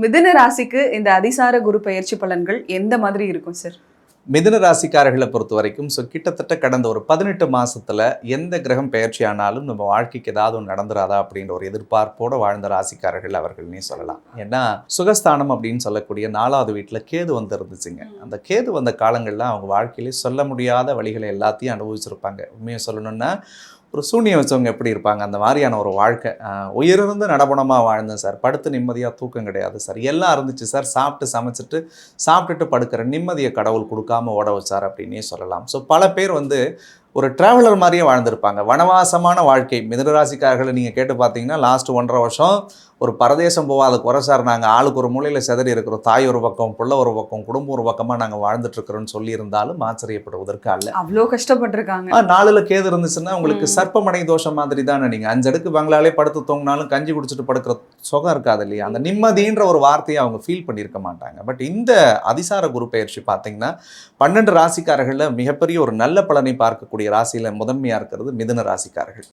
மிதுன ராசிக்கு இந்த அதிசார குரு பயிற்சி பலன்கள் எந்த மாதிரி இருக்கும் சார் மிதுன ராசிக்காரர்களை பொறுத்த வரைக்கும் ஸோ கிட்டத்தட்ட கடந்த ஒரு பதினெட்டு மாசத்துல எந்த கிரகம் பெயர்ச்சி ஆனாலும் நம்ம வாழ்க்கைக்கு ஏதாவது ஒன்று நடந்துராதா அப்படின்ற ஒரு எதிர்பார்ப்போட வாழ்ந்த ராசிக்காரர்கள் அவர்கள்னே சொல்லலாம். ஏன்னா சுகஸ்தானம் அப்படின்னு சொல்லக்கூடிய நாலாவது வீட்டில் கேது வந்து இருந்துச்சுங்க அந்த கேது வந்த காலங்களில் அவங்க வாழ்க்கையிலே சொல்ல முடியாத வழிகளை எல்லாத்தையும் அனுபவிச்சிருப்பாங்க. உண்மையை சொல்லணும்னா ஒரு சூனியம் வச்சவங்க எப்படி இருப்பாங்க? அந்த மாதிரியான ஒரு வாழ்க்கை. உயிரிழந்து நடபணமாக வாழ்ந்தேன் சார் படுத்து நிம்மதியாக தூக்கம் கிடையாது சார். எல்லாம் இருந்துச்சு சார். சாப்பிட்டு சமைச்சிட்டு சாப்பிட்டுட்டு படுக்கிற நிம்மதியை கடவுள் கொடுக்காம ஓட வச்சார் அப்படின்னே சொல்லலாம். ஸோ பல பேர் வந்து ஒரு டிராவலர் மாதிரியே வாழ்ந்திருப்பாங்க. வனவாசமான வாழ்க்கை. மிதனராசிக்காரர்களை நீங்கள் கேட்டு பார்த்தீங்கன்னா லாஸ்ட் ஒன்றரை வருஷம் ஒரு பரதேசம் போகாத குறை சார் நாங்கள் ஆளுக்கு ஒரு மூலையில் செதறி இருக்கிறோம். தாய் ஒரு பக்கம் புள்ள ஒரு பக்கம் குடும்பம் ஒரு பக்கமாக நாங்கள் வாழ்ந்துட்டு இருக்கிறோம்னு சொல்லியிருந்தாலும் ஆச்சரியப்படுவதற்கு அல்ல. அவ்வளோ கஷ்டப்பட்டிருக்காங்க. ஆ, நாலுல கேது இருந்துச்சுன்னா உங்களுக்கு. சர்ப்பமடை தோஷம் மாதிரி தானே நீங்க. அஞ்சு அடுக்கு பங்களாலே படுத்து தூங்கினாலும் கஞ்சி குடிச்சிட்டு படுக்கிற சுகம் இருக்காது இல்லையா? அந்த நிம்மதின்ற ஒரு வார்த்தையை அவங்க ஃபீல் பண்ணியிருக்க மாட்டாங்க. பட் இந்த அதிசார குரு பயிற்சி பார்த்தீங்கன்னா பன்னெண்டு ராசிக்காரர்களில் மிகப்பெரிய ஒரு நல்ல பலனை பார்க்கக்கூடிய ராசியில் முதன்மையாக இருக்கிறது மிதுன ராசிக்காரர்கள்.